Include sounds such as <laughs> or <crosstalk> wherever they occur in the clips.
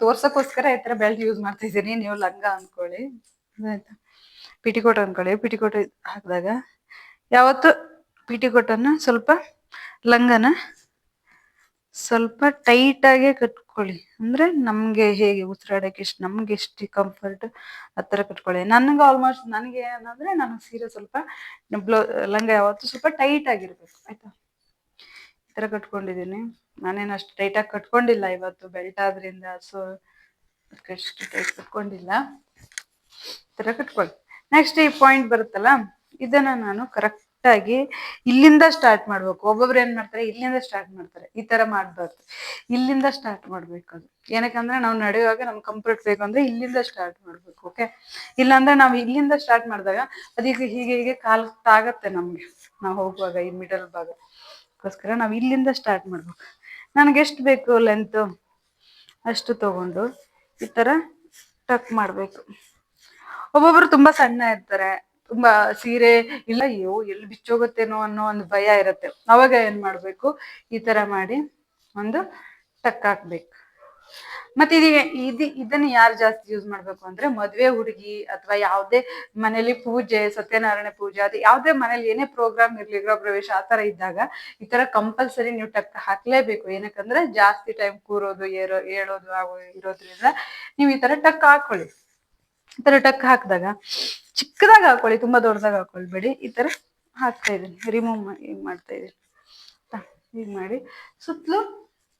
ತೋರ್ಸಕ್ಕೋಸ್ಕರ ಈ ತರ belt use ಮಾಡ್ತಾ ಇದ್ದೀನಿ. ನೀವು ಲಂಗ ಅನ್ಕೊಳ್ಳಿ. ಆಯ್ತಾ? ಪಿಟಿಕೋಟ್ ಅನ್ಕೊಳ್ಳಿ. ಪಿಟಿಕೋಟ್ ಹಾಕಿದಾಗ ಯಾವತ್ತು ಪಿಟಿಕೋಟನ್ನ ಸ್ವಲ್ಪ ಲಂಗನ ಸ್ವಲ್ಪ ಟೈಟ್ ಆಗೇ ಕಟ್ಕೊಳ್ಳಿ. ಅಂದ್ರೆ ನಮ್ಗೆ ಹೇಗೆ ಉಸಿರಾಡಕ್ಕೆ ಎಷ್ಟು, ನಮ್ಗೆ ಎಷ್ಟು ಕಂಫರ್ಟ್ ಥರ ಕಟ್ಕೊಳ್ಳಿ. ನನಗೆ ಆಲ್ಮೋಸ್ಟ್ ನನಗೆ ಏನಂದ್ರೆ ನಾನು ಸೀರೆ ಸ್ವಲ್ಪ ಬ್ಲೌ, ಲಂಗ ಯಾವತ್ತು ಸ್ವಲ್ಪ ಟೈಟ್ ಆಗಿರ್ಬೇಕು. ಆಯ್ತಾ? ಈ ತರ ಕಟ್ಕೊಂಡಿದ್ದೀನಿ. ನಾನೇನು ಅಷ್ಟು ಆಗಿ ಕಟ್ಕೊಂಡಿಲ್ಲ ಇವತ್ತು ಬೆಲ್ಟ್ ಆದ್ರಿಂದ ಸೊ ಅಷ್ಟು ಟೈಟ್ ಕಟ್ಕೊಂಡಿಲ್ಲ. ಥರ ತರ ಕಟ್ಕೊಳ್ಳಿ ನೆಕ್ಸ್ಟ್ ಈ ಪಾಯಿಂಟ್ ಬರುತ್ತಲ್ಲ, ಇದನ್ನ ನಾನು ಕರೆಕ್ಟ್ ಆಗಿ ಇಲ್ಲಿಂದ ಸ್ಟಾರ್ಟ್ ಮಾಡ್ಬೇಕು. ಒಬ್ಬೊಬ್ರು ಏನ್ ಮಾಡ್ತಾರೆ, ಇಲ್ಲಿಂದ ಸ್ಟಾರ್ಟ್ ಮಾಡ್ತಾರೆ. ಈ ತರ ಮಾಡ್ಬಾರ್ದು. ಇಲ್ಲಿಂದ ಸ್ಟಾರ್ಟ್ ಮಾಡ್ಬೇಕು ಅದು ಏನಕ್ಕಂದ್ರೆ ನಾವು ನಡೆಯುವಾಗ ನಮ್ಗೆ ಕಂಫರ್ಟ್ ಬೇಕು ಅಂದ್ರೆ ಇಲ್ಲಿಂದ ಸ್ಟಾರ್ಟ್ ಮಾಡ್ಬೇಕು ಓಕೆ ಇಲ್ಲಾಂದ್ರೆ ನಾವು ಇಲ್ಲಿಂದ ಸ್ಟಾರ್ಟ್ ಮಾಡಿದಾಗ ಅದೀಗ ಹೀಗೆ ಹೀಗೆ ಕಾಲ್ ತಾಗತ್ತೆ ನಮ್ಗೆ. ನಾವು ಹೋಗುವಾಗ, ಈ ಮಿಡಲ್ ಭಾಗ. ಅದಕ್ಕೋಸ್ಕರ ನಾವು ಇಲ್ಲಿಂದ ಸ್ಟಾರ್ಟ್ ಮಾಡ್ಬೇಕು. ನನಗೆ ಎಷ್ಟು ಬೇಕು ಲೆಂತ್ ಅಷ್ಟು ತಗೊಂಡು ಈ ತರ ಟಕ್ ಮಾಡಬೇಕು. ಒಬ್ಬೊಬ್ರು ತುಂಬಾ ಸಣ್ಣ ಇರ್ತಾರೆ. ತುಂಬಾ ಸೀರೆ ಇಲ್ಲ, ಅಯ್ಯೋ, ಎಲ್ಲಿ ಬಿಚ್ಚೋಗುತ್ತೇನೋ ಅನ್ನೋ ಒಂದು ಭಯ ಇರುತ್ತೆ. ಅವಾಗ ಏನ್ ಮಾಡ್ಬೇಕು? ಈ ತರ ಮಾಡಿ ಒಂದು ಟಕ್ ಹಾಕ್ಬೇಕು. ಮತ್ತೆ ಇದೀಗ ಇದು ಇದನ್ನ ಯಾರು ಜಾಸ್ತಿ ಯೂಸ್ ಮಾಡ್ಬೇಕು ಅಂದ್ರೆ ಮದ್ವೆ ಹುಡುಗಿ ಅಥವಾ ಯಾವ್ದೇ ಮನೇಲಿ ಪೂಜೆ, ಸತ್ಯನಾರಾಯಣ ಪೂಜೆ ಅದು ಯಾವ್ದೇ ಮನೇಲಿ ಏನೇ ಪ್ರೋಗ್ರಾಮ್ ಇರ್ಲಿ ಗೃಹ ಪ್ರವೇಶ ಆ ತರ ಇದ್ದಾಗ ಈ ತರ ಕಂಪಲ್ಸರಿ ನೀವು ಟಕ್ ಹಾಕ್ಲೇಬೇಕು. ಏನಕ್ಕಂದ್ರೆ ಜಾಸ್ತಿ ಟೈಮ್ ಕೂರೋದು, ಏರೋ, ಏಳೋದು ಆಗೋ ಇರೋದ್ರಿಂದ ನೀವು ಈ ತರ ಟಕ್ ಹಾಕೊಳ್ಳಿ. ಈ ತರ ಟಕ್ ಹಾಕಿದಾಗ ಚಿಕ್ಕದಾಗ ಹಾಕೊಳ್ಳಿ, ತುಂಬಾ ದೊಡ್ಡದಾಗ ಹಾಕೊಳ್ಬೇಡಿ. ಈ ತರ ಹಾಕ್ತಾ ಇದೀನಿ ರಿಮೂವ್ ಮಾಡ್ತಾ ಇದೀನಿ ಹೀಗೆ ಮಾಡಿ ಸುತ್ತಲೂ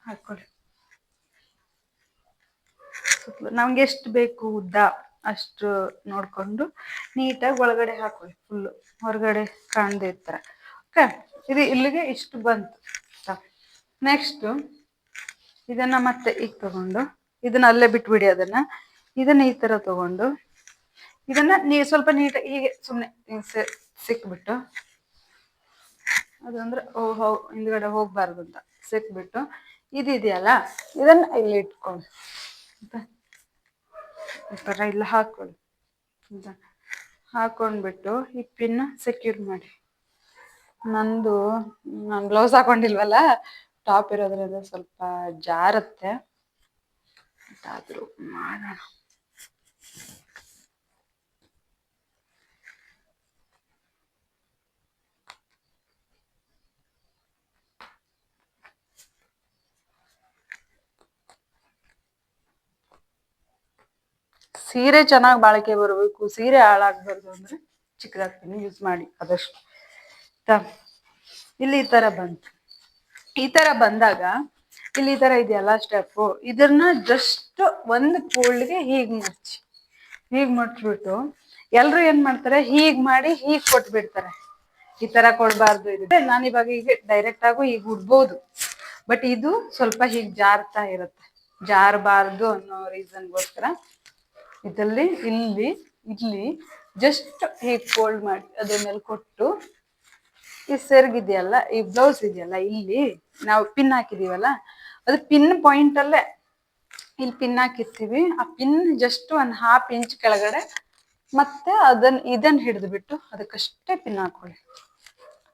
ಹಾಕೊಳ್ಳಿ ಸುತ್ತಲೂ ನಮ್ಗೆ ಎಷ್ಟು ಬೇಕು ಉದ್ದ ಅಷ್ಟು ನೋಡ್ಕೊಂಡು ನೀಟಾಗಿ ಒಳಗಡೆ ಹಾಕೊಳ್ಳಿ ಫುಲ್ಲು ಹೊರಗಡೆ ಕಾಣದೇ ಇರ್ತಾರ. ಓಕೆ ಇದು ಇಲ್ಲಿಗೆ ಇಷ್ಟು ಬಂತು. ನೆಕ್ಸ್ಟ್ ಇದನ್ನ ಮತ್ತೆ ಈಗ ತಗೊಂಡು, ಇದನ್ನ ಅಲ್ಲೇ ಬಿಟ್ಬಿಡಿ ಅದನ್ನ. ಇದನ್ನ ಈ ತರ ತಗೊಂಡು, ಇದನ್ನ ನೀ ಸ್ವಲ್ಪ ನೀಟಾಗಿ ಹೀಗೆ ಸುಮ್ಮನೆ ಸಿಕ್ಬಿಟ್ಟು, ಅದಂದ್ರೆ ಹಿಂದ್ಗಡೆ ಹೋಗ್ಬಾರ್ದು ಅಂತ ಸಿಕ್ಬಿಟ್ಟು, ಇದಿದೆಯಲ್ಲ, ಇದನ್ನ ಇಲ್ಲಿ ಇಟ್ಕೊಂಡು? ಈ ಥರ ಇಲ್ಲ ಹಾಕೊಳ್ಳಿ? ಹಾಕೊಂಡ್ಬಿಟ್ಟು ಈ ಪಿನ್ನ ಸೆಕ್ಯೂರ್ ಮಾಡಿ. ನಂದು, ನಾನು ಬ್ಲೌಸ್ ಹಾಕೊಂಡಿಲ್ವಲ್ಲ ಟಾಪ್ ಇರೋದ್ರಿಂದ ಸ್ವಲ್ಪ ಜಾರತ್ತೆ. ಮಾಡೋಣ. ಸೀರೆ ಚೆನ್ನಾಗಿ ಬಾಳಿಕೆ ಬರಬೇಕು, ಸೀರೆ ಹಾಳಾಗ್ಬಾರ್ದು ಅಂದ್ರೆ ಚಿಕ್ಕದಾಗ್ತೀನಿ ಯೂಸ್ ಮಾಡಿ, ಅದಷ್ಟು. ಇಲ್ಲಿ ಈ ತರ ಬಂತು. ಈ ತರ ಬಂದಾಗ, ಇಲ್ಲಿ ಈ ತರ ಇದೆಯಲ್ಲ ಸ್ಟೆಪ್ಪು ಇದನ್ನ ಜಸ್ಟ್ ಒಂದು ಕೋಲ್ಡ್ಗೆ ಹೀಗ್ ಮುಚ್ಚಿ, ಹೀಗ್ ಮುಟ್ಬಿಟ್ಟು ಎಲ್ರು ಏನ್ ಮಾಡ್ತಾರೆ, ಹೀಗ್ ಮಾಡಿ ಹೀಗ್ ಕೊಟ್ಬಿಡ್ತಾರೆ. ಈ ತರ ಕೊಡ್ಬಾರ್ದು ಇದ್ರೆ ನಾನು ಇವಾಗ ಈಗ ಡೈರೆಕ್ಟ್ ಆಗು ಈಗ ಉಡ್ಬೋದು. ಬಟ್ ಇದು ಸ್ವಲ್ಪ ಹೀಗ್ ಜಾರ್ತಾ ಇರುತ್ತೆ. ಜಾರಬಾರ್ದು ಅನ್ನೋ ರೀಸನ್ಗೋಸ್ಕರ ಇದರಲ್ಲಿ ಇಲ್ಲಿ ಇಲ್ಲಿ ಜಸ್ಟ್ ಹೀಗೆ ಫೋಲ್ಡ್ ಮಾಡಿ, ಅದ್ರ ಮೇಲೆ ಕೊಟ್ಟು, ಈ ಸೆರ್ಗಿದೆಯಲ್ಲ ಈ ಬ್ಲೌಸ್ ಇದೆಯಲ್ಲ, ಇಲ್ಲಿ ನಾವು ಪಿನ್ ಹಾಕಿದೀವಲ್ಲ, ಅದು ಪಿನ್ ಪಾಯಿಂಟ್ ಅಲ್ಲೇ ಇಲ್ಲಿ ಪಿನ್ ಹಾಕಿರ್ತೀವಿ ಆ ಪಿನ್ ಜಸ್ಟ್ ಒಂದ್ ಹಾಫ್ ಇಂಚ್ ಕೆಳಗಡೆ, ಮತ್ತೆ ಅದನ್ನ ಇದನ್ನ ಹಿಡಿದು ಬಿಟ್ಟು ಅದಕ್ಕಷ್ಟೇ ಪಿನ್ ಹಾಕೊಳ್ಳಿ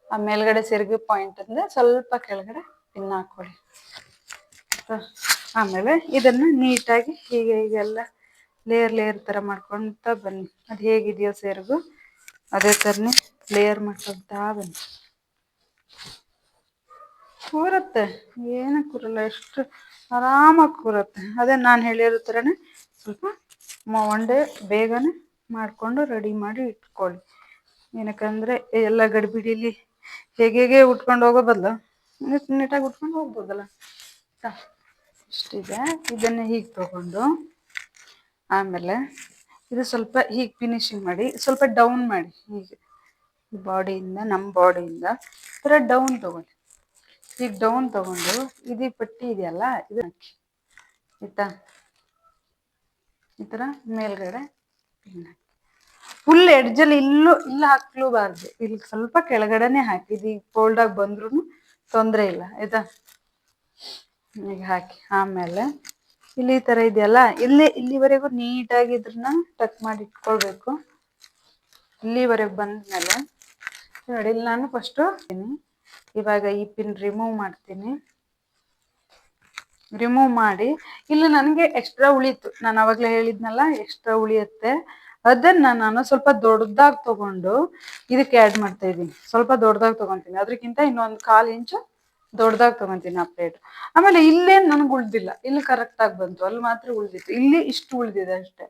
ಆ ಮೇಲ್ಗಡೆ ಸೆರ್ಗಿ ಪಾಯಿಂಟ್ ಅಂದ್ರೆ ಸ್ವಲ್ಪ ಕೆಳಗಡೆ ಪಿನ್ ಹಾಕೊಳ್ಳಿ? ಆಮೇಲೆ ಇದನ್ನ ನೀಟಾಗಿ ಹೀಗೆ ಹೀಗೆಲ್ಲ ಲೇಯರ್ ಲೇಯರ್ ತರ ಮಾಡ್ಕೊಂತ ಬನ್ನಿ. ಅದು ಹೇಗಿದೆಯೋ ಸೇರಿಗೂ, ಅದೇ ಥರನೇ ಲೇಯರ್ ಮಾಡ್ಕೊಂತಾ ಬನ್ನಿ. ಕೂರತ್ತೆ. ಏನು ಕೂರಲ್ಲ, ಎಷ್ಟು ಆರಾಮಾಗಿ ಕೂರತ್ತೆ. ಅದೇ ನಾನು ಹೇಳಿರೋ ಥರನೇ ಸ್ವಲ್ಪ ಮ- ಒನ್ ಡೇ ಬೇಗನೆ ಮಾಡಿಕೊಂಡು ರೆಡಿ ಮಾಡಿ ಇಟ್ಕೊಳ್ಳಿ. ಏನಕ್ಕಂದ್ರೆ ಎಲ್ಲ ಗಡಿಬಿಡಿಲಿ ಹೇಗೆ ಹೇಗೆ ಉಟ್ಕೊಂಡು ಹೋಗೋ ಬದಲು ನೀಟಾಗಿ ಉಟ್ಕೊಂಡು ಹೋಗ್ಬೋದಲ್ಲ? ಇಷ್ಟಿದೆ. ಇದನ್ನ ಹೀಗೆ ತಗೊಂಡು ಆಮೇಲೆ ಇದು ಸ್ವಲ್ಪ ಹೀಗೆ ಫಿನಿಶಿಂಗ್ ಮಾಡಿ, ಸ್ವಲ್ಪ ಡೌನ್ ಮಾಡಿ, ಹೀಗೆ ಬಾಡಿಯಿಂದ ನಮ್ಮ ಬಾಡಿಯಿಂದ ಥರ ಡೌನ್ ತಗೊಳ್ಳಿ ಈಗ ಡೌನ್ ತಗೊಂಡು, ಇದು ಪಟ್ಟಿ ಇದೆಯಲ್ಲ, ಇದು ಹಾಕಿ. ಆಯ್ತಾ? ಈ ಥರ ಮೇಲ್ಗಡೆ ಫುಲ್ ಎಡ್ಜಲ್ಲಿ ಇಲ್ಲೂ, ಇಲ್ಲ ಹಾಕ್ಲೂಬಾರ್ದು. ಇಲ್ಲಿ ಸ್ವಲ್ಪ ಕೆಳಗಡೆನೆ ಹಾಕಿ. ಇದು ಈಗ ಫೋಲ್ಡ್ ಆಗಿ ಬಂದ್ರೂ ತೊಂದರೆ ಇಲ್ಲ. ಆಯ್ತಾ? ಈಗ ಹಾಕಿ. ಆಮೇಲೆ ಇಲ್ಲಿ ತರ ಇದೆಯಲ್ಲ, ಇಲ್ಲಿ, ಇಲ್ಲಿವರೆಗೂ ನೀಟಾಗಿ ಇದ್ರನ್ನ ಟಕ್ ಮಾಡಿ ಇಟ್ಕೊಳ್ಬೇಕು. ಇಲ್ಲಿವರೆಗೆ ಬಂದ್ಮೇಲೆ, ನೋಡಿ, ಇಲ್ಲಿ ನಾನು ಫಸ್ಟು ಇವಾಗ ಈ ಪಿನ್ ರಿಮೂವ್ ಮಾಡ್ತೀನಿ. ರಿಮೂವ್ ಮಾಡಿ, ಇಲ್ಲಿ ನನಗೆ ಎಕ್ಸ್ಟ್ರಾ ಉಳಿತು. ನಾನು ಅವಾಗಲೇ ಹೇಳಿದ್ನಲ್ಲ ಎಕ್ಸ್ಟ್ರಾ ಉಳಿಯುತ್ತೆ. ಅದನ್ನ ನಾನು ಸ್ವಲ್ಪ ದೊಡ್ಡದಾಗಿ ತಗೊಂಡು ಇದಕ್ಕೆ ಆ್ಯಡ್ ಮಾಡ್ತಾ ಇದ್ದೀನಿ ಸ್ವಲ್ಪ ದೊಡ್ಡದಾಗಿ ತಗೊಂತೀನಿ. ಅದಕ್ಕಿಂತ ಇನ್ನೊಂದು ಕಾಲು ಇಂಚು ದೊಡ್ಡದಾಗಿ ತಗೊಂತೀನಿ ಆ ಪ್ಲೇಟ್ ಆಮೇಲೆ ಇಲ್ಲೇ ನನಗೆ ಉಳ್ದಿಲ್ಲ. ಇಲ್ಲಿ ಕರೆಕ್ಟಾಗಿ ಬಂತು. ಅಲ್ಲಿ ಮಾತ್ರ ಉಳ್ದಿತ್ತು. ಇಲ್ಲಿ ಇಷ್ಟು ಉಳ್ದಿದೆ ಅಷ್ಟೇ.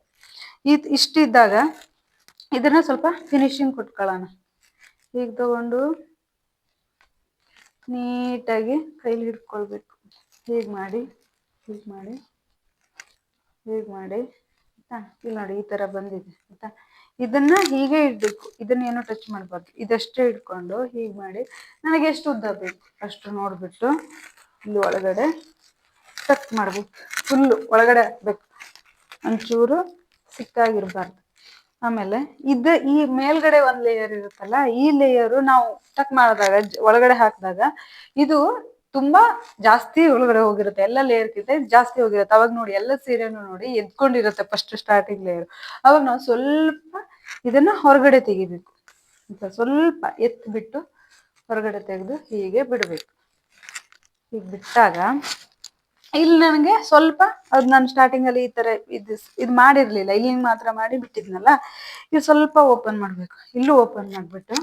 ಇದು ಇಷ್ಟಿದ್ದಾಗ ಇದನ್ನ ಸ್ವಲ್ಪ ಫಿನಿಶಿಂಗ್ ಕೊಟ್ಕೊಳ್ಳೋಣ. ಈಗ ತಗೊಂಡು ನೀಟಾಗಿ ಕೈಲಿ ಹಿಡ್ಕೊಳ್ಬೇಕು. ಹೀಗೆ ಮಾಡಿ? ಹೀಗೆ ಮಾಡಿ? ಹೀಗೆ ಮಾಡಿ? ಆಯ್ತಾ? ಇಲ್ಲಿ ನೋಡಿ, ಈ ಥರ ಬಂದಿದೆ. ಆಯ್ತಾ? ಇದನ್ನ ಹೀಗೆ ಇಡಬೇಕು. ಇದನ್ನ ಏನು ಟಚ್ ಮಾಡಬಾರ್ದು. ಇದಷ್ಟೇ ಇಟ್ಕೊಂಡು ಹೀಗೆ ಮಾಡಿ ನನಗೆ ಎಷ್ಟು ಉದ್ದ ಬೇಕು ಅಷ್ಟು ನೋಡಿಬಿಟ್ಟು ಇಲ್ಲಿ ಒಳಗಡೆ ಟಕ್ ಮಾಡಬೇಕು. ಫುಲ್ಲು ಒಳಗಡೆ ಹಾಕ್ಬೇಕು. ಒಂಚೂರು ಸಿಕ್ಕಾಗಿರ್ಬಾರ್ದು. ಆಮೇಲೆ ಇದು ಈ ಮೇಲ್ಗಡೆ ಒಂದ್ ಲೇಯರ್ ಇರುತ್ತಲ್ಲ, ಈ ಲೇಯರು ನಾವು ಟಕ್ ಮಾಡಿದಾಗ, ಒಳಗಡೆ ಹಾಕಿದಾಗ ಇದು ತುಂಬಾ ಜಾಸ್ತಿ ಒಳಗಡೆ ಹೋಗಿರುತ್ತೆ. ಎಲ್ಲ ಲೇಯರ್ ಕಿಂತ ಜಾಸ್ತಿ ಹೋಗಿರುತ್ತೆ. ಅವಾಗ ನೋಡಿ ಎಲ್ಲ ಸೀರೆನು ನೋಡಿ ಎದ್ಕೊಂಡಿರುತ್ತೆ ಫಸ್ಟ್ ಸ್ಟಾರ್ಟಿಂಗ್ ಲೇಯರ್ ಅವಾಗ ನಾವು ಸ್ವಲ್ಪ ಇದನ್ನ ಹೊರಗಡೆ ತೆಗಿಬೇಕು. ಅಂತ ಸ್ವಲ್ಪ ಎತ್ಬಿಟ್ಟು ಹೊರಗಡೆ ತೆಗೆದು ಹೀಗೆ ಬಿಡಬೇಕು. ಹೀಗೆ ಬಿಟ್ಟಾಗ ಇಲ್ಲಿ ನನಗೆ ಸ್ವಲ್ಪ ಅದು ನಾನು ಸ್ಟಾರ್ಟಿಂಗ್ ಅಲ್ಲಿ ಈ ತರ ಇದು ಇದು ಮಾಡಿರ್ಲಿಲ್ಲ. ಇಲ್ಲಿ ಮಾತ್ರ ಮಾಡಿ ಬಿಟ್ಟಿದ್ನಲ್ಲ. ಇದು ಸ್ವಲ್ಪ ಓಪನ್ ಮಾಡ್ಬೇಕು. ಇಲ್ಲೂ ಓಪನ್ ಮಾಡ್ಬಿಟ್ಟು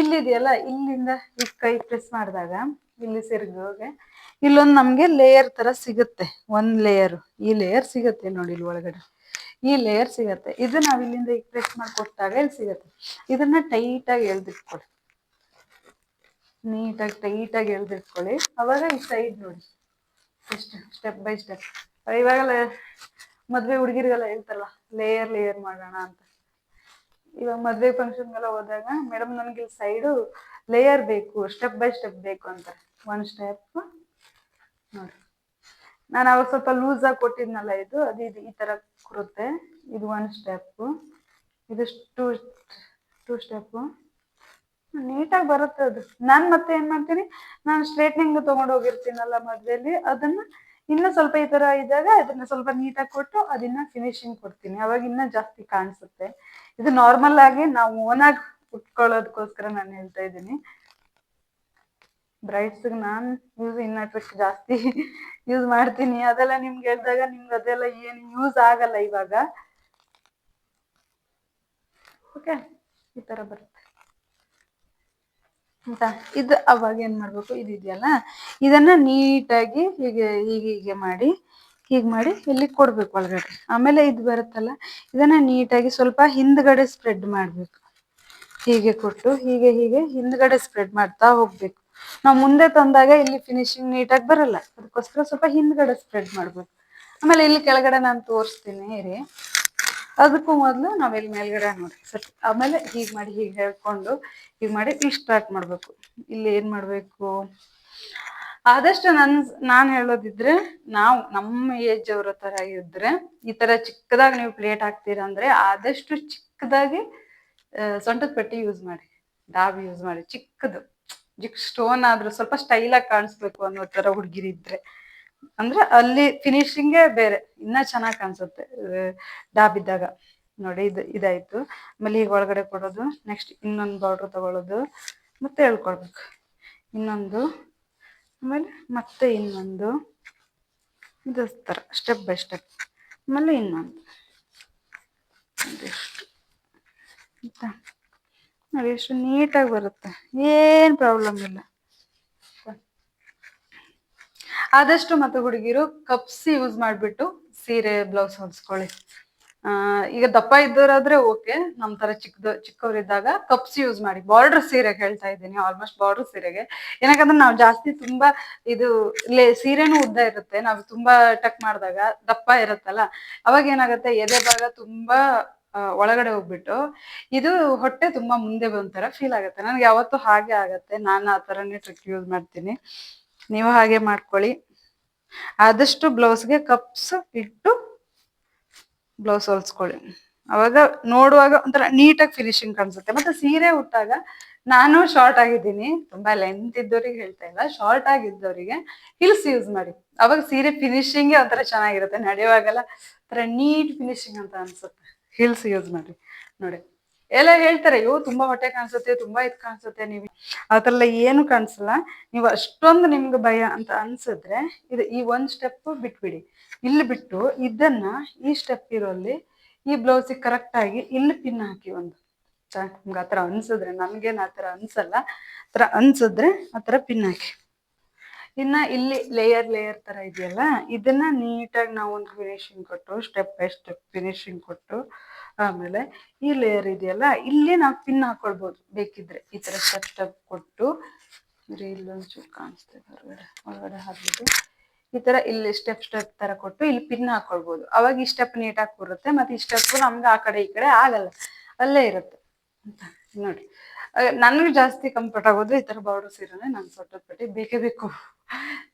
ಇಲ್ಲಿದೆಯಲ್ಲ, ಇಲ್ಲಿಂದ ಈ ಕೈ ಪ್ರೆಸ್ ಮಾಡಿದಾಗ ಇಲ್ಲಿ ಸೆರಗೋಗೆ ಇಲ್ಲೊಂದು ನಮ್ಗೆ ಲೇಯರ್ ತರ ಸಿಗುತ್ತೆ, ಒಂದ್ ಲೇಯರ್ ಈ ಲೇಯರ್ ಸಿಗುತ್ತೆ ನೋಡಿ ಇಲ್ಲಿ ಒಳಗಡೆ. ಈ ಲೇಯರ್ ಸಿಗತ್ತೆ. ಇದು ನಾವ್ ಇಲ್ಲಿಂದ ಪ್ರೆಸ್ ಮಾಡಿ ಕೊಟ್ಟಾಗ ಇಲ್ಲಿ ಸಿಗತ್ತೆ. ಇದನ್ನ ಟೈಟ್ ಆಗಿ ಎಳ್ದಿಟ್ಕೊಳ್ಳಿ. ನೀಟಾಗಿ ಟೈಟ್ ಆಗಿ ಎಳ್ದಿಟ್ಕೊಳ್ಳಿ. ಅವಾಗ ಈ ಸೈಡ್ ನೋಡಿ. ಎಷ್ಟು ಸ್ಟೆಪ್ ಬೈ ಸ್ಟೆಪ್ ಇವಾಗೆಲ್ಲ ಮದ್ವೆ ಹುಡುಗಿರಿಗೆಲ್ಲ ಹೇಳ್ತಾರಲ್ಲ ಲೇಯರ್ ಲೇಯರ್ ಮಾಡೋಣ ಅಂತ. ಇವಾಗ ಮದ್ವೆ ಫಂಕ್ಷನ್ಗೆಲ್ಲ ಹೋದಾಗ ಮೇಡಮ್ ನನಗೆ ಸೈಡು ಲೇಯರ್ ಬೇಕು ಸ್ಟೆಪ್ ಬೈ ಸ್ಟೆಪ್ ಬೇಕು ಅಂತಾರೆ. ಒನ್ ಸ್ಟೆಪ್ ನೋಡಿ. ನಾನು ಅವಾಗ ಸ್ವಲ್ಪ ಲೂಸ್ ಆಗಿ ಕೊಟ್ಟಿದ್ನಲ್ಲ ಇದು, ಅದು ಇದು ಈ ಥರ ಕೊಡುತ್ತೆ ಇದು ಒನ್ ಸ್ಟೆಪ್ ಇದು ಟೂ ಟೂ ಸ್ಟೆಪ್ಪು ನೀಟಾಗಿ ಬರುತ್ತೆ ಅದು. ನಾನು ಮತ್ತೆ ಏನು ಮಾಡ್ತೀನಿ, ನಾನು ಸ್ಟ್ರೇಟ್ನಿಂಗ್ ತೊಗೊಂಡು ಹೋಗಿರ್ತೀನಲ್ಲ ಮದುವೆಯಲ್ಲಿ ಅದನ್ನು ಇನ್ನೂ ಸ್ವಲ್ಪ ಈ ಥರ ಇದ್ದಾಗ ಅದನ್ನು ಸ್ವಲ್ಪ ನೀಟಾಗಿ ಕೊಟ್ಟು ಅದನ್ನ ಫಿನಿಶಿಂಗ್ ಕೊಡ್ತೀನಿ. ಅವಾಗ ಇನ್ನೂ ಜಾಸ್ತಿ ಕಾಣಿಸುತ್ತೆ. ಇದು ನಾರ್ಮಲ್ ಆಗಿ ನಾವು ಓನಾಗಿ ಉಟ್ಕೊಳ್ಳೋದಕ್ಕೋಸ್ಕರ ನಾನು ಹೇಳ್ತಾ ಇದ್ದೀನಿ. ಬ್ರೈಡ್ಸ್ ನಾನ್ ಯೂಸ್ ಇನ್ನ ಟ್ರಿಕ್ ಜಾಸ್ತಿ <laughs> ಯೂಸ್ ಮಾಡ್ತೀನಿ. ಅದೆಲ್ಲ ನಿಮ್ಗೆ ಹೇಳಿದಾಗ ನಿಮ್ಗೆ ಅದೆಲ್ಲ ಏನು ಯೂಸ್ ಆಗಲ್ಲ ಇವಾಗ. ಓಕೆ ಈ ತರ ಬರುತ್ತೆ. ಇದು ಅವಾಗ ಏನ್ ಮಾಡ್ಬೇಕು? ಇದು ಇದೆಯಲ್ಲ? ಇದನ್ನ ನೀಟಾಗಿ ಹೀಗೆ ಹೀಗೆ ಹೀಗೆ ಮಾಡಿ ಹೀಗೆ ಮಾಡಿ ಇಲ್ಲಿ ಕೊಡ್ಬೇಕು ಒಳಗಡೆ. ಆಮೇಲೆ ಇದು ಬರುತ್ತಲ್ಲ? ಇದನ್ನ ನೀಟಾಗಿ ಸ್ವಲ್ಪ ಹಿಂದ್ಗಡೆ ಸ್ಪ್ರೆಡ್ ಮಾಡ್ಬೇಕು. ಹೀಗೆ ಕೊಟ್ಟು, ಹೀಗೆ ಹೀಗೆ ಹಿಂದ್ಗಡೆ ಸ್ಪ್ರೆಡ್ ಮಾಡ್ತಾ ಹೋಗ್ಬೇಕು. ನಾವು ಮುಂದೆ ತಂದಾಗ ಇಲ್ಲಿ ಫಿನಿಶಿಂಗ್ ನೀಟಾಗಿ ಬರಲ್ಲ. ಅದಕ್ಕೋಸ್ಕರ ಸ್ವಲ್ಪ ಹಿಂದ್ಗಡೆ ಸ್ಪ್ರೆಡ್ ಮಾಡ್ಬೇಕು. ಆಮೇಲೆ ಇಲ್ಲಿ ಕೆಳಗಡೆ ನಾನು ತೋರಿಸ್ತೀನಿ, ಇರಿ. ಅದಕ್ಕೂ ಮೊದಲು ನಾವಿಲ್ಲಿ ಮೇಲ್ಗಡೆ ನೋಡಿ ಸರಿ, ಆಮೇಲೆ ಹೀಗೆ ಮಾಡಿ ಹೀಗೆ ಹೇಳ್ಕೊಂಡು ಹೀಗೆ ಮಾಡಿ ಇಲ್ಲಿ ಸ್ಟಾರ್ಟ್ ಮಾಡಬೇಕು. ಇಲ್ಲಿ ಏನು ಮಾಡಬೇಕು? ಆದಷ್ಟು ನನ್, ನಾನು ಹೇಳೋದಿದ್ರೆ ನಾವು ನಮ್ಮ ಏಜ್ ಅವರ ತರ ಇದ್ರೆ, ಈ ತರ ಚಿಕ್ಕದಾಗಿ ನೀವು ಪ್ಲೇಟ್ ಹಾಕ್ತೀರಾ ಅಂದ್ರೆ ಆದಷ್ಟು ಚಿಕ್ಕದಾಗಿ ಸೊಂಟದ ಪಟ್ಟಿ ಯೂಸ್ ಮಾಡಿ. ಡಾಬ್ ಯೂಸ್ ಮಾಡಿ. ಚಿಕ್ಕದು. ಚಿಕ್ಕ ಸ್ಟೋನ್ ಆದ್ರೂ ಸ್ವಲ್ಪ ಸ್ಟೈಲ್ ಆಗಿ ಕಾಣಿಸ್ಬೇಕು ಅನ್ನೋ ತರ ಹುಡುಗಿರಿದ್ರೆ ಅಂದ್ರೆ ಅಲ್ಲಿ ಫಿನಿಶಿಂಗೇ ಬೇರೆ, ಇನ್ನ ಚೆನ್ನಾಗಿ ಕಾಣಿಸುತ್ತೆ ಡಾಬ್ ಇದ್ದಾಗ ನೋಡಿ ಇದು, ಇದಾಯ್ತು. ಆಮೇಲೆ ಈಗ ಒಳಗಡೆ ಕೊಡೋದು ನೆಕ್ಸ್ಟ್ ಇನ್ನೊಂದು ಬಾರ್ಡರ್ ತಗೊಳ್ಳೋದು, ಮತ್ತೆ ಹೇಳ್ಕೊಳ್ಬೇಕು ಇನ್ನೊಂದು, ಆಮೇಲೆ ಮತ್ತೆ ಇನ್ನೊಂದು. ಇದು ಥರ ಸ್ಟೆಪ್ ಬೈ ಸ್ಟೆಪ್ ಆಮೇಲೆ ಇನ್ನೊಂದು. ನೋಡಿ, ಎಷ್ಟು ನೀಟಾಗಿ ಬರುತ್ತೆ. ಏನು ಪ್ರಾಬ್ಲಮ್ ಇಲ್ಲ. ಆದಷ್ಟು ಮತ್ತು ಹುಡುಗಿರು ಕಪ್ಸ್ ಯೂಸ್ ಮಾಡಿಬಿಟ್ಟು ಸೀರೆ ಬ್ಲೌಸ್ ಹೊಲ್ಸ್ಕೊಳ್ಳಿ. ಈಗ ದಪ್ಪ ಇದ್ದವರಾದ್ರೆ ಓಕೆ ನಮ್ಮ ತರ ಚಿಕ್ಕದ, ಚಿಕ್ಕವರಿದ್ದಾಗ ಕಪ್ಸ್ ಯೂಸ್ ಮಾಡಿ. ಬಾರ್ಡರ್ ಸೀರೆಗೆ ಹೇಳ್ತಾ ಇದ್ದೀನಿ ಆಲ್ಮೋಸ್ಟ್ ಬಾರ್ಡರ್ ಸೀರೆಗೆ. ಏನಕ್ಕಂದ್ರೆ ನಾವು ಜಾಸ್ತಿ ತುಂಬಾ ಇದು ಲೇ, ಸೀರೆನೂ ಉದ್ದ ಇರುತ್ತೆ. ನಾವು ತುಂಬಾ ಟಕ್ ಮಾಡಿದಾಗ ದಪ್ಪ ಇರುತ್ತಲ್ಲ. ಅವಾಗ ಏನಾಗುತ್ತೆ, ಎದೆ ಭಾಗ ತುಂಬಾ ಒಳಗಡೆ ಹೋಗ್ಬಿಟ್ಟು, ಇದು ಹೊಟ್ಟೆ ತುಂಬಾ ಮುಂದೆ ಬಂತರ ಫೀಲ್ ಆಗುತ್ತೆ. ನನಗೆ ಯಾವತ್ತು ಹಾಗೆ ಆಗತ್ತೆ. ನಾನು ಆ ಥರನೇ ಟ್ರಿಕ್ ಯೂಸ್ ಮಾಡ್ತೀನಿ. ನೀವು ಹಾಗೆ ಮಾಡ್ಕೊಳ್ಳಿ. ಆದಷ್ಟು ಬ್ಲೌಸ್ಗೆ ಕಪ್ಸ್ ಇಟ್ಟು ಬ್ಲೌಸ್ ಹೊಲ್ಸ್ಕೊಳ್ಳಿ. ಅವಾಗ ನೋಡುವಾಗ ಒಂಥರ ನೀಟಾಗಿ ಫಿನಿಶಿಂಗ್ ಕಾಣಿಸುತ್ತೆ. ಮತ್ತೆ ಸೀರೆ ಉಟ್ಟಾಗ ನಾನು ಶಾರ್ಟ್ ಆಗಿದ್ದೀನಿ. ತುಂಬಾ ಲೆಂತ್ ಇದ್ದವ್ರಿಗೆ ಹೇಳ್ತಾ ಇಲ್ಲ. ಶಾರ್ಟ್ ಆಗಿದ್ದವರಿಗೆ ಹಿಲ್ಸ್ ಯೂಸ್ ಮಾಡಿ. ಅವಾಗ ಸೀರೆ ಫಿನಿಶಿಂಗ್ ಒಂಥರ ಚೆನ್ನಾಗಿರುತ್ತೆ. ನಡೆಯುವಾಗೆಲ್ಲ ಒಂಥರ ನೀಟ್ ಫಿನಿಶಿಂಗ್ ಅಂತ ಅನ್ಸುತ್ತೆ. ಹಿಲ್ಸ್ ಯೂಸ್ ಮಾಡಿ ನೋಡಿ, ಎಲ್ಲ ಹೇಳ್ತಾರೆ, ಅಯ್ಯೋ, ತುಂಬಾ ಹೊಟ್ಟೆ ಕಾಣಿಸುತ್ತೆ, ತುಂಬಾ ಇದ್ ಕಾಣಿಸುತ್ತೆ, ನೀವು ಅದ್ರಲ್ಲ ಏನು ಕಾಣಿಸಲ್ಲ. ನೀವು ಅಷ್ಟೊಂದು ನಿಮ್ಗೆ ಭಯ ಅಂತ ಅನ್ಸಿದ್ರೆ ಇದು ಈ ಒಂದ್ ಸ್ಟೆಪ್ ಬಿಟ್ಬಿಡಿ. ಇಲ್ಲಿ ಬಿಟ್ಟು ಇದನ್ನ ಈ ಸ್ಟೆಪ್ ಇರೋಲ್ಲಿ ಈ ಬ್ಲೌಸಿಗೆ ಕರೆಕ್ಟ್ ಆಗಿ ಇಲ್ಲಿ ಪಿನ್ ಹಾಕಿ ಒಂದು. ನಿಮ್ಗೆ ಆತರ ಅನ್ಸಿದ್ರೆ ನನ್ಗೇನ್ ಆತರ ಅನ್ಸಲ್ಲ ಆತರ ಅನ್ಸಿದ್ರೆ ಆತರ ಪಿನ್ ಹಾಕಿ. ಇನ್ನ ಇಲ್ಲಿ ಲೇಯರ್ ಲೇಯರ್ ತರ ಇದೆಯಲ್ಲ, ಇದನ್ನ ನೀಟಾಗಿ ನಾವು ಒಂದು ಫಿನಿಶಿಂಗ್ ಕೊಟ್ಟು ಸ್ಟೆಪ್ ಬೈ ಸ್ಟೆಪ್ ಫಿನಿಶಿಂಗ್ ಕೊಟ್ಟು, ಆಮೇಲೆ ಈ ಲೇಯರ್ ಇದೆಯಲ್ಲ, ಇಲ್ಲಿ ನಾವು ಪಿನ್ ಹಾಕೊಳ್ಬೋದು. ಬೇಕಿದ್ರೆ ಈ ತರ ಸ್ಟೆಪ್ ಸ್ಟೆಪ್ ಕೊಟ್ಟು ಇಲ್ಲೊಂಚೂರು ಕಾಣಿಸ್ತದೆ ಹೊರಗಡೆ ಹೊರಗಡೆ ಹಾಕ್ಬಿಟ್ಟು, ಈ ತರ ಇಲ್ಲಿ ಸ್ಟೆಪ್ ಸ್ಟೆಪ್ ತರ ಕೊಟ್ಟು ಇಲ್ಲಿ ಪಿನ್ ಹಾಕೊಳ್ಬೋದು. ಅವಾಗ ಈ ಸ್ಟೆಪ್ ನೀಟಾಗಿ ಕೂರುತ್ತೆ ಮತ್ತೆ ಈ ಸ್ಟೆಪ್ ನಮ್ಗೆ ಆ ಕಡೆ, ಈ ಕಡೆ ಆಗಲ್ಲ. ಅಲ್ಲೇ ಇರುತ್ತೆ. ಅಂತ, ನೋಡಿ. ನನಗೆ ಜಾಸ್ತಿ ಕಂಫರ್ಟ್ ಆಗೋದು ಈ ತರ ಬಾರ್ಡರ್ ಸೀರೆನೆ ನಾನು ಸೊಟ್ಟದ ಪಟ್ಟಿ. ಬೇಕೇ ಬೇಕು.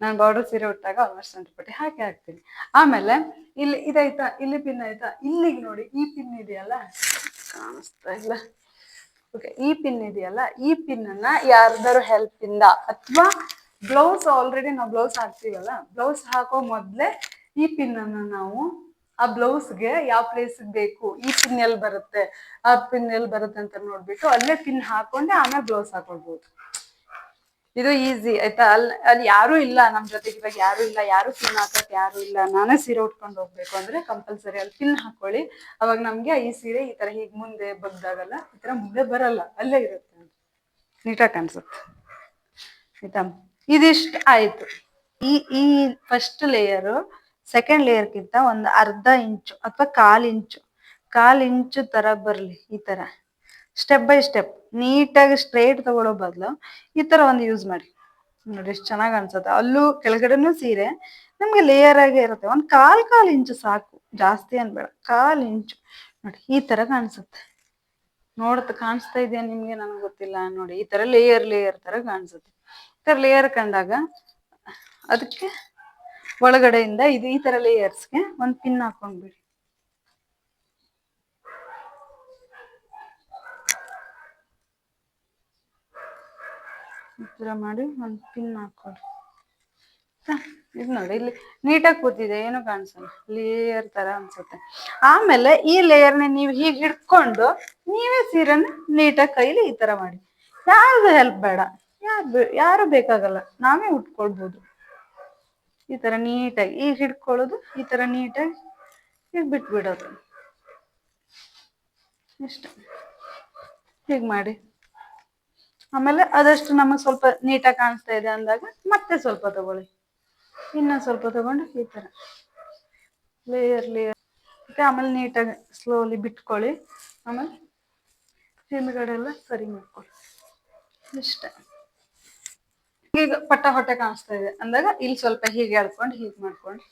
ನಾನು ಬಾರ್ಡರ್ ಸೀರೆ ಉಟ್ಟಾಗ ಆಲ್ಮೋಸ್ಟ್ ಸೊಂಟದ ಪಟ್ಟಿ ಹಾಕಿ ಹಾಕ್ತೀನಿ. ಆಮೇಲೆ ಇಲ್ಲಿ ಇದಾಯ್ತಾ? ಇಲ್ಲಿ ಪಿನ್ ಆಯ್ತಾ? ಇಲ್ಲಿಗೆ ನೋಡಿ, ಈ ಪಿನ್ ಇದೆಯಲ್ಲ? ಕಾಣಿಸ್ತಾ ಇಲ್ಲ. ಓಕೆ ಈ ಪಿನ್ ಇದೆಯಲ್ಲ? ಈ ಪಿನ್ ಅನ್ನ ಯಾರ್ದಾರು ಹೆಲ್ಪ್ ಇಂದ ಅಥವಾ ಬ್ಲೌಸ್ ಆಲ್ರೆಡಿ ನಾವು ಬ್ಲೌಸ್ ಹಾಕ್ತೀವಲ್ಲ ಬ್ಲೌಸ್ ಹಾಕೋ ಮೊದ್ಲೇ ಈ ಪಿನ್ ಅನ್ನ ನಾವು ಆ ಬ್ಲೌಸ್ಗೆ ಯಾವ ಪ್ಲೇಸ್ ಬೇಕು, ಈ ಪಿನ್ ಎಲ್ಲಿ ಬರುತ್ತೆ, ಆ ಪಿನ್ ಎಲ್ಲಿ ಬರುತ್ತೆ ಅಂತ ನೋಡ್ಬಿಟ್ಟು ಅಲ್ಲೇ ಪಿನ್ ಹಾಕೊಂಡೆ ಆಮೇಲೆ ಬ್ಲೌಸ್ ಹಾಕೊಳ್ಬಹುದು ಇದು ಈಸಿ ಆಯ್ತಾ? ಅಲ್ಲಿ ಅಲ್ಲಿ ಯಾರು ಇಲ್ಲ, ನಮ್ ಜೊತೆಗೆ ಇವಾಗ ಯಾರು ಇಲ್ಲ, ಯಾರು ಪಿನ್ ಹಾಕಕ್ ಯಾರು ಇಲ್ಲ. ನಾನೇ ಸೀರೆ ಉಟ್ಕೊಂಡು ಹೋಗ್ಬೇಕು ಅಂದ್ರೆ ಕಂಪಲ್ಸರಿ ಅಲ್ಲಿ ಪಿನ್ ಹಾಕೊಳ್ಳಿ. ಅವಾಗ ನಮ್ಗೆ ಈ ಸೀರೆ ಈ ತರ ಹೀಗೆ ಮುಂದೆ ಬಗ್ದಾಗಲ್ಲ, ಈ ತರ ಮುಂದೆ ಬರಲ್ಲ, ಅಲ್ಲೇ ಇರುತ್ತೆ ನೀಟಾಗಿ ಕಾಣಿಸುತ್ತೆ. ಆಯ್ತಾ? ಇದಿಷ್ಟು ಆಯ್ತು. ಈ ಈ ಫಸ್ಟ್ ಲೇಯರು ಸೆಕೆಂಡ್ ಲೇಯರ್ಗಿಂತ ಒಂದು ಅರ್ಧ ಇಂಚು ಅಥವಾ ಕಾಲು ಇಂಚು. ಕಾಲು ಇಂಚು ತರ ಬರಲಿ ಈ ತರ. ಸ್ಟೆಪ್ ಬೈ ಸ್ಟೆಪ್ ನೀಟಾಗಿ ಸ್ಟ್ರೈಟ್ ತಗೊಳ್ಳೋ ಬದಲು ಈ ಥರ ಒಂದು ಯೂಸ್ ಮಾಡಿ. ನೋಡಿ ಎಷ್ಟು ಚೆನ್ನಾಗಿ ಅನ್ಸುತ್ತೆ. ಅಲ್ಲೂ ಕೆಳಗಡೆನೂ ಸೀರೆ ನಮಗೆ ಲೇಯರ್ ಆಗೇ ಇರುತ್ತೆ. ಒಂದು ಕಾಲ್ ಕಾಲು ಇಂಚು ಸಾಕು. ಜಾಸ್ತಿ ಅನ್ಬೇಡ. ಕಾಲ್ ಇಂಚು. ನೋಡಿ ಈ ತರ ಕಾಣಿಸುತ್ತೆ. ನೋಡುತ್ತೆ ಕಾಣಿಸ್ತಾ ಇದೆಯಾ ನಿಮಗೆ? ನನಗೆ ಗೊತ್ತಿಲ್ಲ. ನೋಡಿ ಈ ತರ ಲೇಯರ್ ಲೇಯರ್ ತರ ಕಾಣಿಸುತ್ತೆ. ಈ ಥರ ಲೇಯರ್ ಕಂಡಾಗ ಅದಕ್ಕೆ ಒಳಗಡೆಯಿಂದ ಇದು ಈ ತರ ಲೇಯರ್ಸ್ಗೆ ಒಂದು ಪಿನ್ ಹಾಕೊಂಡ್ಬಿಡಿ. ಈ ತರ ಮಾಡಿ ಒಂದು ಪಿನ್ ಹಾಕೊಳ್ಳಿ ಇದು ನೋಡಿ, ಇಲ್ಲಿ ನೀಟಾಗಿ ಕೂತಿದೆ, ಏನು ಕಾಣಿಸಲ್ಲ. ಲೇಯರ್ ತರ ಅನ್ಸುತ್ತೆ. ಆಮೇಲೆ ಈ ಲೇಯರ್ನ ನೀವು ಹೀಗೆ ಹಿಡ್ಕೊಂಡು ನೀವೇ ಸೀರೆನ ನೀಟಾಗಿ ಕೈಲಿ ಈ ತರ ಮಾಡಿ. ಯಾರ್ದು ಹೆಲ್ಪ್ ಬೇಡ? ಯಾರು ಯಾರು ಬೇಕಾಗಲ್ಲ. ನಾವೇ ಉಟ್ಕೊಳ್ಬೋದು. ಈ ತರ ನೀಟಾಗಿ ಈಗ ಹಿಡ್ಕೊಳ್ಳೋದು, ಈ ತರ ನೀಟಾಗಿ ಈಗ ಬಿಟ್ಬಿಡೋದು. ಇಷ್ಟ. ಹೀಗೆ ಮಾಡಿ. ಆಮೇಲೆ ಅದಷ್ಟು ನಮಗೆ ಸ್ವಲ್ಪ ನೀಟಾಗಿ ಕಾಣಿಸ್ತಾ ಇದೆ ಅಂದಾಗ ಮತ್ತೆ ಸ್ವಲ್ಪ ತಗೊಳ್ಳಿ. ಇನ್ನ ಸ್ವಲ್ಪ ತಗೊಂಡು ಈ ತರ. ಲೇಯರ್ ಲೇಯರ್ ಮತ್ತೆ ಆಮೇಲೆ ನೀಟಾಗಿ ಸ್ಲೋಲಿ ಬಿಟ್ಕೊಳ್ಳಿ. ಆಮೇಲೆ ಹಿಂದ್ಗಡೆ ಎಲ್ಲ ಸರಿ ಮಾಡ್ಕೊಳ್ಳಿ. ಇಷ್ಟ. ಈಗ ಪಟ್ಟ ಹೊಟ್ಟೆ ಕಾಣಿಸ್ತಾ ಇದೆ. ಅಂದಾಗ ಇಲ್ಲಿ ಸ್ವಲ್ಪ ಹೀಗೆ ಎಳ್ಕೊಂಡು ಹೀಗೆ ಮಾಡ್ಕೊಂಡು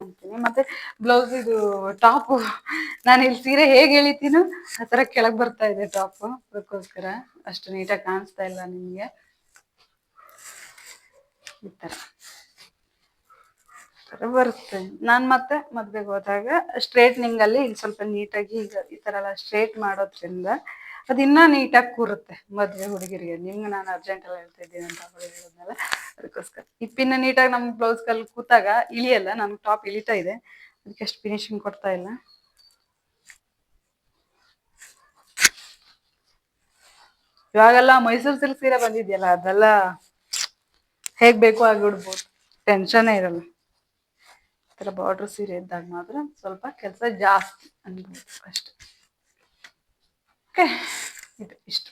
ಅಂತೀನಿ ಮತ್ತೆ ಬ್ಲೌಸ್ ಇದು ಟಾಪ್ ನಾನು ಇಲ್ಲಿ ಸೀರೆ ಹೇಗೆ ಎಳಿತೀನೋ ಆ ತರ ಕೆಳಗೆ ಬರ್ತಾ ಇದೆ ಟಾಪ್ ಅದಕ್ಕೋಸ್ಕರ ಅಷ್ಟು ನೀಟಾಗಿ ಕಾಣಿಸ್ತಾ ಇಲ್ಲ ನಿಮ್ಗೆ. ಈ ತರ. ಬರುತ್ತೆ. ನಾನು ಮತ್ತೆ ಮದ್ವೆಗೆ ಹೋದಾಗ ಸ್ಟ್ರೇಟ್ನಿಂಗ್ ಅಲ್ಲಿ ಇಲ್ಲಿ ಸ್ವಲ್ಪ ನೀಟಾಗಿ ಈಗ ಈ ತರ ಎಲ್ಲ ಸ್ಟ್ರೇಟ್ ಮಾಡೋದ್ರಿಂದ ಅದು ಇನ್ನೂ ನೀಟಾಗಿ ಕೂರುತ್ತೆ ಮದುವೆ ಹುಡುಗಿರಿಗೆ. ನಿಮ್ಗೆ ನಾನು ಅರ್ಜೆಂಟ್ ಎಲ್ಲ ಹೇಳ್ತಾ ಇದ್ದೀನಿ ಅಂತ ಹೇಳಿದ್ಮೇಲೆ ಅದಕ್ಕೋಸ್ಕರ. ಈ ಪಿನ್ನ ನೀಟಾಗಿ ನಮ್ಮ ಬ್ಲೌಸ್ ಕಲ್ಲಿ ಕೂತಾಗ ಇಳಿಯಲ್ಲ ನಮ್ಗೆ ಟಾಪ್ ಇಳಿತಾ ಇದೆ. ಅದಕ್ಕೆ ಅಷ್ಟು ಫಿನಿಶಿಂಗ್ ಕೊಡ್ತಾ ಇಲ್ಲ. ಇವಾಗೆಲ್ಲ ಮೈಸೂರು ಸಿಲ್ಕ್ ಸೀರೆ ಬಂದಿದೆಯಲ್ಲ, ಅದೆಲ್ಲ ಹೇಗ್ ಬೇಕು ಹಾಗೆ ಉಡ್ಬೋದು. ಟೆನ್ಷನ್ನೇ ಇರಲ್ಲ. ಈ ಥರ ಬಾರ್ಡ್ರ್ ಸೀರೆ ಇದ್ದಾಗ ಮಾತ್ರ ಸ್ವಲ್ಪ ಕೆಲಸ ಜಾಸ್ತಿ ಅನ್ಬೋದು ಅಷ್ಟೆ. ಓಕೆ ಇದು ಇಷ್ಟು.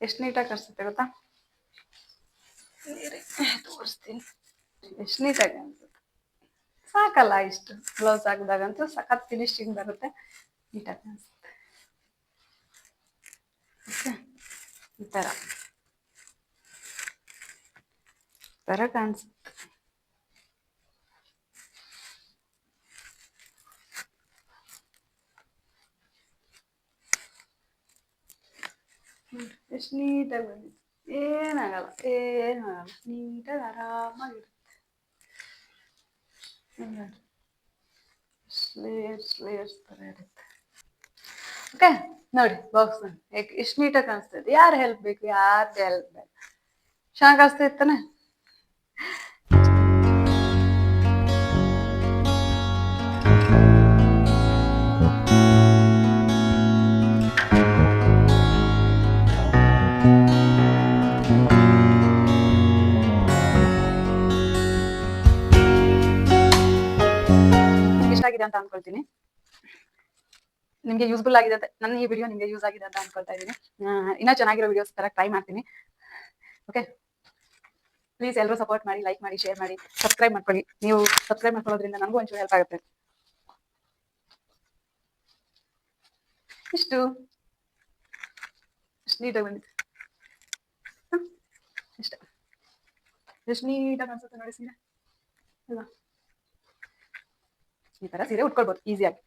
ಎಷ್ಟು ನೀಟಾಗಿ ಕಾಣಿಸುತ್ತೆ ಗೊತ್ತಾ? ತೋರಿಸ್ತೀನಿ. ಎಷ್ಟು ನೀಟಾಗಿ ಅನ್ಸುತ್ತೆ ಸಾಕಲ್ಲ ಇಷ್ಟು. ಬ್ಲೌಸ್ ಹಾಕಿದಾಗಂತೂ ಸಖತ್ ಫಿನಿಶಿಂಗ್ ಬರುತ್ತೆ. ನೀಟಾಗಿ ಅನಿಸುತ್ತೆ ಓಕೆ ಈ ಥರ ಈ ಥರ ಕಾಣಿಸುತ್ತೆ. ಎಷ್ಟು ನೀಟಾಗಿ ಬಂದಿದೆ ಏನಾಗಲ್ಲ ಏನಾಗಲ್ಲ. ನೀಟಾಗಿ ಆರಾಮಾಗಿರುತ್ತೆ. ಲೇಯರ್ಸ್ ಲೇಯರ್ಸ್ ಥರ ಇರುತ್ತೆ. ಓಕೆ ನೋಡಿ ಬಾಕ್ಸ್ ಎಷ್ಟು ನೀಟಾಗಿ ಕಾಣಿಸ್ತಾ ಇದೆ. ಯಾರು ಹೆಲ್ಪ್ ಬೇಕು ಯಾರ್ದು ಹೆಲ್ಪ್ ಬೇಕು ಚೆನ್ನಾಗಿ ಕಾಣಿಸ್ತಾ ಇತ್ತಾನೆ? ಆಗಿದೆ ಅಂತ ಅನ್ಕೊಳ್ತೀನಿ. ನಿಮ್ಗೆ ಯೂಸ್ಫುಲ್ ಆಗಿದೆ ಅಂತ ನನ್ನ ಈ ವಿಡಿಯೋ ನಿಮ್ಗೆ ಯೂಸ್ ಆಗಿದೆ ಅಂತ ಅನ್ಕೊಳ್ತಾ ಇದ್ದೀನಿ. ಇನ್ನೂ ಚೆನ್ನಾಗಿರೋ ವಿಡಿಯೋಸ್ ತರ ಟ್ರೈ ಮಾಡ್ತೀನಿ. ಓಕೆ ಪ್ಲೀಸ್ ಎಲ್ಲರೂ ಸಪೋರ್ಟ್ ಮಾಡಿ ಲೈಕ್ ಮಾಡಿ ಶೇರ್ ಮಾಡಿ ಸಬ್ಸ್ಕ್ರೈಬ್ ಮಾಡ್ಕೊಳ್ಳಿ. ನೀವು ಸಬ್ಸ್ಕ್ರೈಬ್ ಮಾಡ್ಕೊಳ್ಳೋದ್ರಿಂದ ನನಗೂ ಒಂಚೂರು ಹೆಲ್ಪ್ ಆಗುತ್ತೆ. ಇಷ್ಟು. ಎಷ್ಟು ನೀಟಾಗಿ ಬಂದಿದೆ? ಇಷ್ಟ. ಎಷ್ಟು ನೀಟಾಗಿ ಅನ್ಸುತ್ತೆ ನೋಡಿ ಸೀರೆ ಅಲ್ವಾ? ಈ ತರ ಸೀರೆ ಉಟ್ಕೊಳ್ಬೋದು ಈಸಿಯಾಗಿ